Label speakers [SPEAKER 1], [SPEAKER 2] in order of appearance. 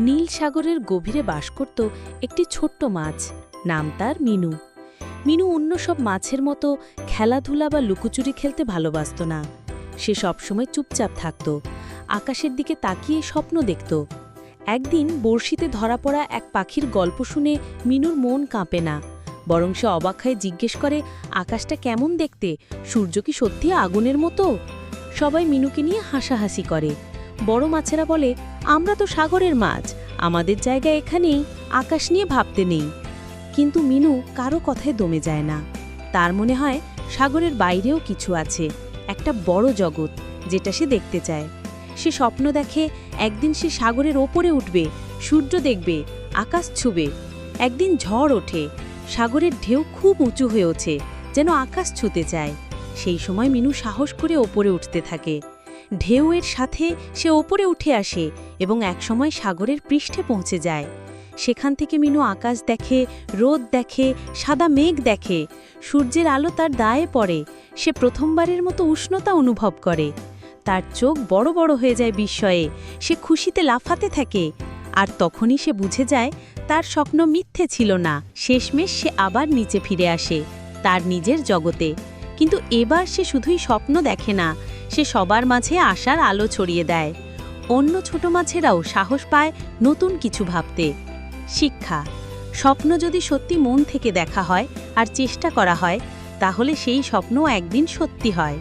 [SPEAKER 1] নীল সাগরের গভীরে বাস করত একটি ছোট্ট মাছ, নাম তার মিনু। মিনু অন্য সব মাছের মতো খেলাধুলা বা লুকোচুরি খেলতে ভালোবাসত না। সে সবসময় চুপচাপ থাকত, আকাশের দিকে তাকিয়ে স্বপ্ন দেখত। একদিন বড়শিতে ধরা পড়া এক পাখির গল্প শুনে মিনুর মন কাঁপে না, বরং সে অবাক হয়ে জিজ্ঞেস করে, আকাশটা কেমন দেখতে? সূর্য কি সত্যি আগুনের মতো? সবাই মিনুকে নিয়ে হাসাহাসি করে। বড় মাছেরা বলে, আমরা তো সাগরের মাছ, আমাদের জায়গা এখানেই, আকাশ নিয়ে ভাবতে নেই। কিন্তু মিনু কারও কথায় দমে যায় না। তার মনে হয় সাগরের বাইরেও কিছু আছে, একটা বড় জগৎ, যেটা সে দেখতে চায়। সে স্বপ্ন দেখে একদিন সে সাগরের ওপরে উঠবে, সূর্য দেখবে, আকাশ ছুবে। একদিন ঝড় ওঠে, সাগরের ঢেউ খুব উঁচু হয়ে ওঠে, যেন আকাশ ছুতে চায়। সেই সময় মিনু সাহস করে ওপরে উঠতে থাকে। ঢেউয়ের সাথে সে ওপরে উঠে আসে এবং একসময় সাগরের পৃষ্ঠে পৌঁছে যায়। সেখান থেকে মিনু আকাশ দেখে, রোদ দেখে, সাদা মেঘ দেখে, সূর্যের আলো তার দায়ে পড়ে, সে প্রথমবারের মতো উষ্ণতা অনুভব করে। তার চোখ বড় বড় হয়ে যায় বিস্ময়ে, সে খুশিতে লাফাতে থাকে, আর তখনই সে বুঝে যায় তার স্বপ্ন মিথ্যে ছিল না। শেষমেশ সে আবার নিচে ফিরে আসে, তার নিজের জগতে। কিন্তু এবার সে শুধুই স্বপ্ন দেখে না সে সবার মাঝে আশার আলো ছড়িয়ে দেয়। অন্য ছোট মাছেরাও সাহস পায় নতুন কিছু ভাবতে। শিক্ষা, স্বপ্ন যদি সত্যি মন থেকে দেখা হয় আর চেষ্টা করা হয়, তাহলে সেই স্বপ্ন একদিন সত্যি হয়।